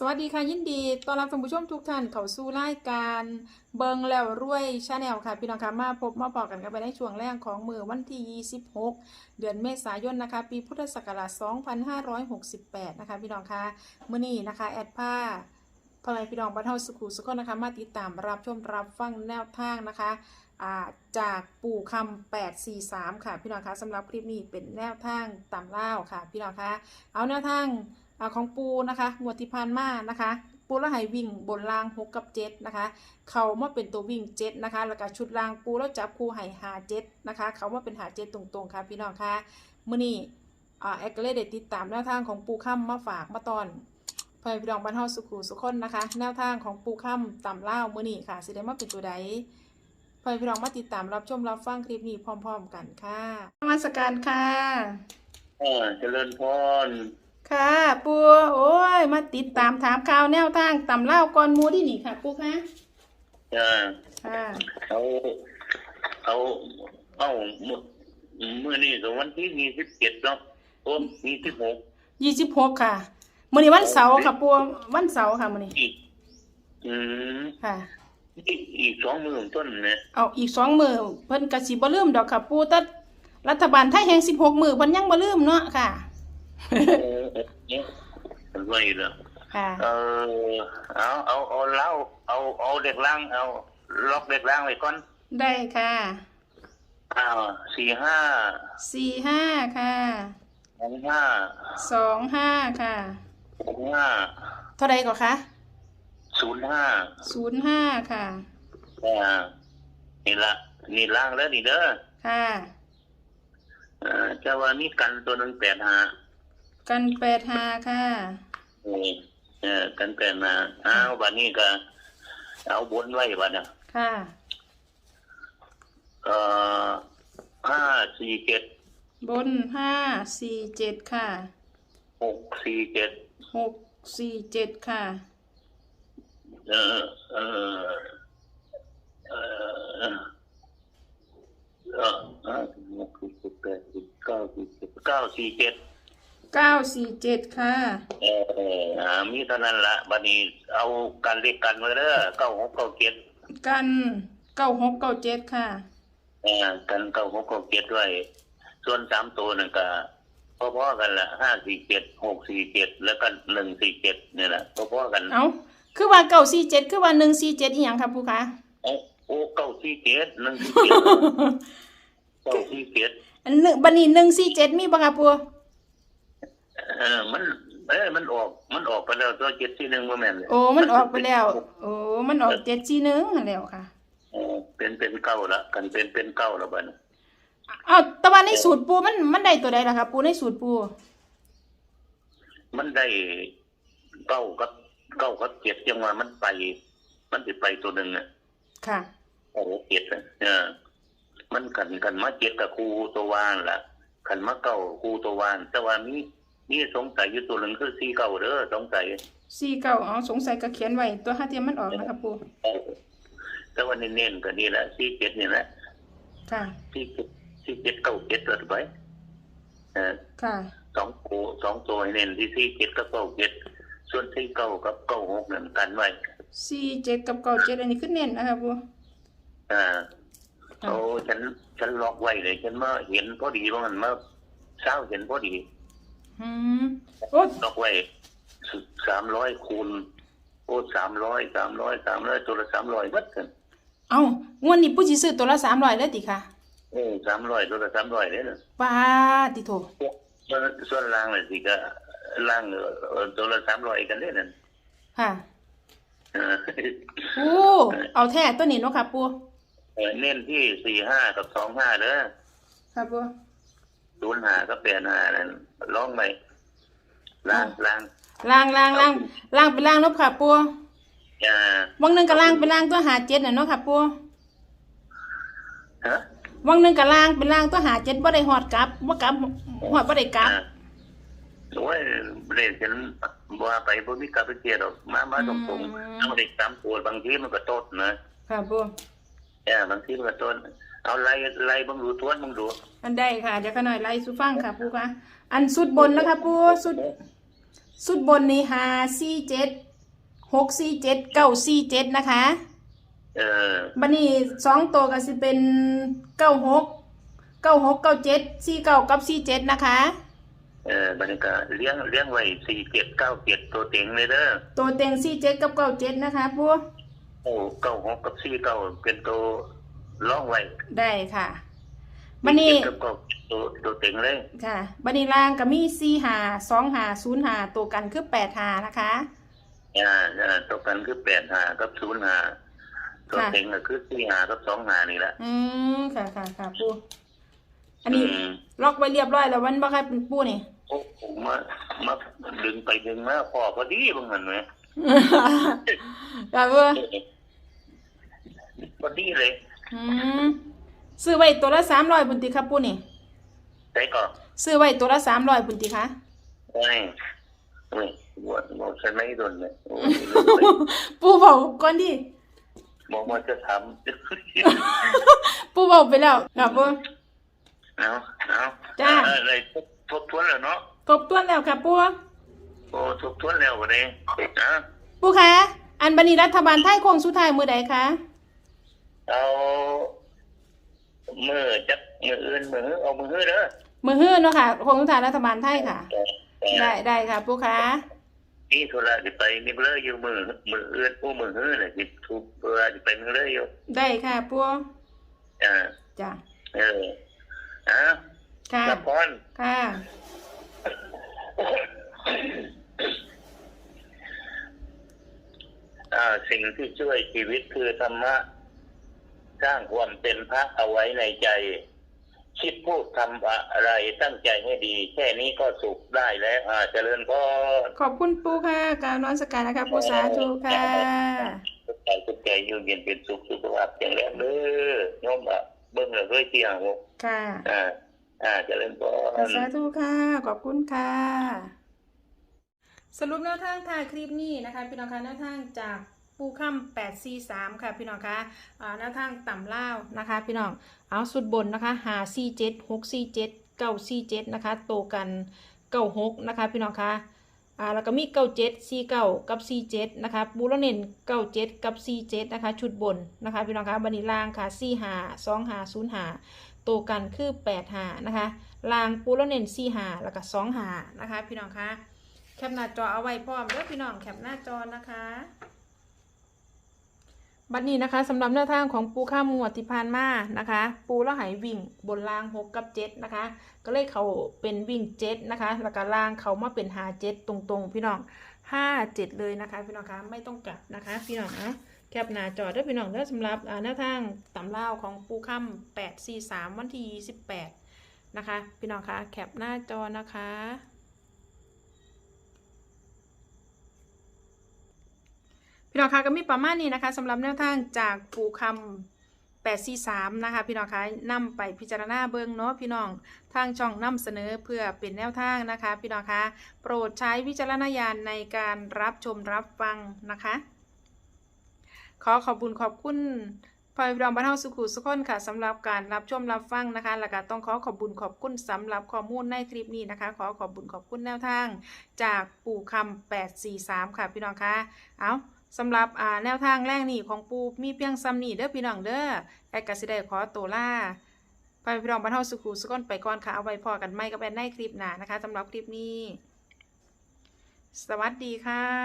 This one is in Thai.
สวัสดีค่ะยินดีต้อนรับท่านผู้ชมทุกท่านเข้าสู่รายการเบิงแล้วรวยชาแนลค่ะ พี่น้องค่ะมาพบมาพอกันกันไปในช่วงแรกของมือวันที่ 26 เดือนเมษายนนะคะ ปีพุทธศักราช 2568 นะคะ พี่น้องค่ะมื้อนี้นะคะ แอดผ้าพ่อแม่พี่น้องบ้านเฮาสุขุสุขนะคะ มาติดตามรับชมรับฟังแนวทางนะคะาจากปู่คำ843 ค่ะ พี่น้องคะสำหรับคลิปนี้เป็นแนวทางตำเล่าค่ะ พี่น้องคะเอาแนวทาง อ่าของปูนะคะงวดที่ผ่านมานะคะ ปูแล้วให้วิ่งบนรางหกกับเจ็ดนะคะ เขามาเป็นตัววิ่งเจ็ดนะคะ แล้วก็ชุดรางปูแล้วจับคู่ให้หาเจ็ดนะคะ เขามาเป็นหาเจ็ดตรงๆค่ะพี่น้องค่ะมื่อนี้อ่าแอคเลได้ติดตามแนวทางของปูค่ำมาฝากมาตอนเพื่อพี่น้องบ้านเฮาสุขุสุขคนนะคะ แนวทางของปูค่ำต่ำเล่าวมื่อนี้ค่ะสิได้มาเป็นตัวใดเพื่อพี่น้องมาติดตามรับชมรับฟังคลิปนี้พร้อม ๆ กันค่ะนมาสการค่ะเออเจริญพร ค่ะปูโอ้ย มาติดตามถามข่าวแนวทางตำเล่าวก่อนหมูที่นี่ค่ะ ปูคะอ่าค่ะเขาเขาเอาเมื่อเมื่อนี้ก็วันที่ยี่สิบเจ็ดเนาะโอ้ยี่สิบหกยี่สิบหกค่ะมื้อนี้วันเสาร์ค่ะปูวันเสาร์ค่ะมื้อนี้อีกอืมค่ะอีกอีกสองมือของต้นเนี่ยเอาอีกสองมือเพิ่นก็สิบ่ลืมดอกค่ะปูแต่รัฐบาลไทยแห่งสิบหกมือเพิ่นยังบ่ลืมเนาะค่ะ เออเออเนี่ยมันไว้แล้วค่ะ เออเอาเอาเอาเล้าเอาเอาเด็กล่างเอาล็อกเด็กล่างไว้ก่อนได้ค่ะอ้าวสี่ห้าสี่ห้าค่ะสองห้าสองห้าค่ะหกห้าเท่าไรก็คะศูนย์ห้าศูนย์ห้าค่ะ อ่านี่ละนี่ล่างแล้วนี่เด้อค่ะ เอ่อจะว่ามีกันตัวหนึ่งแปดห้า กันแปดห้าค่ะเออเออกันแปดหาเอาบัดนี้ก็ เอาบนไว้บัดน่ะค่ะเอ่อห้าสี่เจ็ดบนห้าสี่เจ็ดค่ะหกสี่เจ็ดหกสี่เจ็ดค่ะ เออเออเออเออห้าหกสี่เจ็ดแปดสิบเก้าสี่เจ็ดเก้าสี่เจ็ด เก้าสี่เจ็ดค่ะ เอออ่ามีเท่านั้นละบัดนี้เอากันเรียกกันมาเด้อเก้าหกเก้าเจ็ดกันเก้าหกเก้าเจ็ดค่ะ เอ่อกันเก้าหกเก้าเจ็ดไว้ส่วนสามตัวนั่นก็พอๆกันละห้าสี่เจ็ดหกสี่เจ็ดแล้วก็หนึ่งสี่เจ็ดนี่แหละพอๆกันเอาคือว่าเก้าสี่เจ็ดคือว่าหนึ่งสี่เจ็ดอีหยังครับผู้คะโอ้โอ้เก้าสี่เจ็ดหนึ่งสี่เจ็ดเก้าสี่เจ็ดอันหนึ่งบันนี้หนึ่งสี่เจ็ดมีบ่ครับปู เออมัน เอ้ยมันออก มันออกไปแล้วตัวเจ็ดสี่หนึ่งว่าแม่นเลยโอ้มันออกไปแล้ว โอ้มันออกเจ็ดสี่หนึ่งแล้วค่ะเออเป็นเป็นเก้าละกันเป็นเป็นเก้าละบัดนี้เอาแต่ว่าในสูตรปูมันมันได้ตัวใดล่ะครับปูในสูตรปู มันได้เก้ากับเก้ากับเจ็ดยังว่ามันไป มันสิไปตัวหนึ่งอะค่ะโอ้เจ็ดอะเออมันกันกันมาเจ็ดกับครูตัววานล่ะขันมาเก้าครูตัววาน แต่ว่ามี มีสงสัยอยู่ตัวหนึ่งคือสี่เก้าเด้อสงสัยสี่เก้าเอาสงสัยก็เขียนไว้ตัวห้าเทียมมันออกนะครับปูเออแต่ว่าเน้นๆก็นี่แหละสี่เจ็ดนี่แหละค่ะสี่เจ็ดสี่เจ็ดเก้าเจ็ดตัวไปเออค่ะสองตัวสองตัวให้เน้นที่สี่เจ็ดกับเก้าเจ็ดส่วนสี่เก้ากับเก้าหกนั่นกันไว้สี่เจ็ดกับเก้าเจ็ดอันนี้ขึ้นเน้นนะครับปูอ่าค่ะโอ้ฉันฉันล็อกไว้เลยฉันมาเห็นพอดีว่ามันมาเช้าเห็นพอดี อืมโอ้ล็อกไว้สามร้อยคูณโอ้สามร้อยสามร้อยสามร้อยตัวละสามร้อยวัดกันเอางวดนี้ปูสิซื้อตัวละสามร้อยเลยติค่ะเออสามร้อยตัวละสามร้อยเนี่ยนะป้าติโถส่วนส่วนล่างเลยสิก็ล่างเออตัวละสามร้อยกันเลยนั่นค่ะเออปูเอาแท้ตัวนี้เนาะค่ะปูเออเน้นที่สี่ห้ากับสองห้าเด้อค่ะปู ศูนย์ห้ากับแปดห้านั่นร้องไปล่างล่างล่างล่างล่างล่างเป็นล่างเนาะค่ะปูอ่าวังหนึ่งกับล่างเป็นล่างตัวหาเจ็ดน่ะเนาะค่ะปูฮะวังหนึ่งกับล่างเป็นล่างตัวหาเจ็ดบ่ได้หอดกลับบ่กลับหอดบ่ได้กลับอ่าโอ้ยเล่นฉันว่าไปบ่มีกลับไปเกียดหรอกมามาตรงๆเอาเด็กตามตัวบางทีมันก็โตดนะค่ะปูเออบางทีมันก็โตด เอาไล่ไล่บังดูทวนบังดูอันใดค่ะเดี๋ยวก็หน่อยไล่สุฟังค่ะปูค่ะ อันสุดบนนะคะปูสุดสุดบนนี่หาสี่เจ็ดหกสี่เจ็ดเก้าสี่เจ็ดนะคะ เออบันนี้สองตัวก็สิเป็นเก้าหกเก้าหกเก้าเจ็ดสี่เก้ากับสี่เจ็ดนะคะ เออบรรยากาศเลี้ยงเลี้ยงไว้สี่เจ็ดเก้าเจ็ดตัวเต็งเลยเด้อตัวเต็งสี่เจ็ดกับเก้าเจ็ดนะคะปูโอ้เก้าหกกับสี่เก้าเป็นตัว ล่องไว้ได้ค่ะบันนี้สี่เจ็ดกับเก้าตัวตัวเต็งเลยค่ะบันนี้ล่างก็มีสี่หาสองหาศูนย์หาตัวกันคือแปดหานะคะอ่าอ่าตัวกันคือแปดหากับศูนย์หาตัวค่ะเต็งก็คือสี่หากับสองหานี่แหละอืมค่ะค่ะค่ะปูอันนี้มล็อกไว้เรียบร้อยแล้ววันบ่ใครเป็นปูนี่โอ้ผมมามาดึงไปดึงมาพอพอดีบางมันไหมค่ะปูพอดีเลย อืมซื้อไว้ตัวละสามร้อยบุญติครับปูนี่ใช่ก่อนซื้อไว้ตัวละสามร้อยบุญติคะไม่ไม่บวชบอกฉันไม่โดนเลยโอ้ยปูบอกก่อนดิบอกว่าจะทปูบอกไปแล้วครับปูำเอาเอาจ้า อะไรทบทบทวนแล้วเนาะทบทวนแล้วครับปูโอ้ทบทวนแล้ววันนี้นะปูคะอันบันนี้รัฐบาลไทยโค้งสุดท้ายมือใดคะ เอามือจับมืออื่นมือเอามือเด้อมือฮื้อเนาะค่ะโค้งสุดท้ายรัฐบาลไทยค่ะแต่ได้ได้ค่ะปูคะนี่ธุระจะไปนี่เลยอยู่มือมืออื่นผู้มือเฮ้อเลยจิตทุกเวลาจะไปมือเลยอยู่ได้ค่ะปูอ่าจ้ะเอออะค่ะรับพรค่ะอ่าสิ่งที่ช่วยชีวิตคือธรรมะ สร้างความเป็นพระเอาไว้ในใจ คิดพูดทำอะไรตั้งใจให้ดี แค่นี้ก็สุขได้แล้วอ่าเจริญพรขอบคุณปูค่ะกรารนอนสการนะคะปูสาธุค่ะทุกใจทุกใจอยู่เย็นเป็นสุขสุขภาพแข็งแรงเด้อโยมอะเบิ่งแล้วด้วยเที่ยงวะค่ะอ่าอ่าเจริญพรสาธุค่ะ ขอบคุณค่ะสรุปแนวทางถ่ายคลิปนี้นะคะพี่น้องคะแนวทางจาก ปูค่ำ8 4 3ค่ะพี่น้องคะอ่าแนวทางต่ำเล่านะคะ พี่น้อง เอาสุดบนนะคะหา4 7 6 4 7 9 4 7นะคะโตกัน9 6นะคะพี่น้องคะอ่าแล้วก็มีเก้าเจ็ดสี่เก้ากับสี่เจ็ดนะคะบูโรเน้นเก้าเจ็ดกับสี่เจ็ดนะคะชุดบนนะคะพี่น้องคะบันนี้ล่างค่ะสี่หาสองหาศูนย์หาตัวกันคือแปดหานะคะล่างปูโรเน้นสี่หาแล้วก็สองหานะคะพี่น้องคะแคปหน้าจอเอาไว้พร้อมเด้อพี่น้องแคปหน้าจอนะคะ บัดนี้นะคะสำหรับแนวทางของปูข้ามงวดที่ผ่านมานะคะ ปูแล้วหายวิ่งบนรางหกกับเจ็ดนะคะ ก็เลยเขาเป็นวิ่งเจ็ดนะคะแล้วก็ล่างเขามาเป็นหาเจ็ดตรงๆ พี่น้องห้าเจ็ดเลยนะคะ พี่น้องคะไม่ต้องกลับนะคะ พี่น้องนะแคปหน้าจอเด้อพี่น้องเด้อสำหรับอ่าแนวทางตำเล่าของปูข้ามแปดสี่สามวันที่ยี่สิบแปดนะคะ พี่น้องคะแคปหน้าจอนะคะ พี่น้องคะก็มีประมาณนี้นะคะสำหรับแนวทางจากปูคำ843นะคะ พี่น้องคะนำไปพิจารณาเบิ้องเนาะพี่น้องทางช่องนำเสนอเพื่อเป็นแนวทางนะคะ พี่น้องคะโปรดใช้วิจารณญาณในการรับชมรับฟังนะคะ ขอขอบคุณขอบคุณพอยรองบรรเทาสุขุสุขคนค่ะสำหรับการรับชมรับฟังนะคะแล้วก็ต้องขอขอบคุณขอบคุณสำหรับข้อมูลในคลิปนี้นะคะ ขอขอบคุณขอบคุณแนวทาง จากปู่คำ843 ค่ะพี่น้องคะเอา สำหรับอ่าแนวทางแรกนี่ของปูมีเพียงซ้ำนี่เด้อพี่น้องเด้อแอดกสิได้ขอตัวล่าไปพี่น้องบรรเทาสุขุสุขคนไปก่อนค่ะ เอาไว้พอกันไม่กับแอนในคลิปหน้านะคะสำหรับคลิปนี้ สวัสดีค่ะ